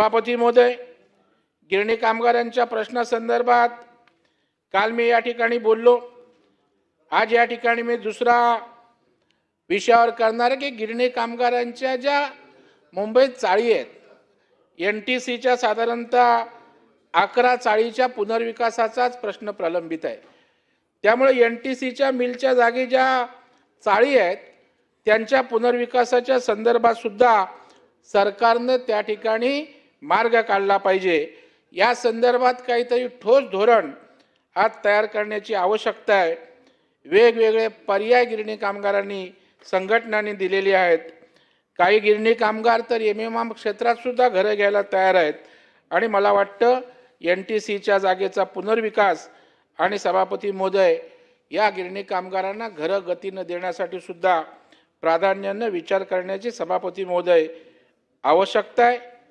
सभापती महोदय गिरणी कामगारांच्या प्रश्नासंदर्भात काल मी या ठिकाणी बोललो. आज या ठिकाणी मी दुसरा विषयावर करणार आहे की गिरणी कामगारांच्या ज्या मुंबईत चाळी आहेत एन टी सीच्या साधारणतः अकरा चाळीच्या पुनर्विकासाचाच प्रश्न प्रलंबित आहे. त्यामुळे एन टी सीच्या मिलच्या जागी ज्या चाळी आहेत त्यांच्या पुनर्विकासाच्या संदर्भातसुद्धा सरकारनं त्या ठिकाणी मार्ग काढला पाहिजे. या संदर्भात काहीतरी ठोस धोरण आज तयार करण्याची आवश्यकता आहे. वेगवेगळे पर्याय गिरणी कामगारांनी संघटनांनी दिलेली आहेत. काही गिरणी कामगार तर एम एम एम घरं घ्यायला तयार आहेत. आणि मला वाटतं एन टी सीच्या जागेचा पुनर्विकास आणि सभापती महोदय या गिरणी कामगारांना घरं गतीनं देण्यासाठी सुद्धा प्राधान्यानं विचार करण्याची सभापती महोदय आवश्यकता आहे.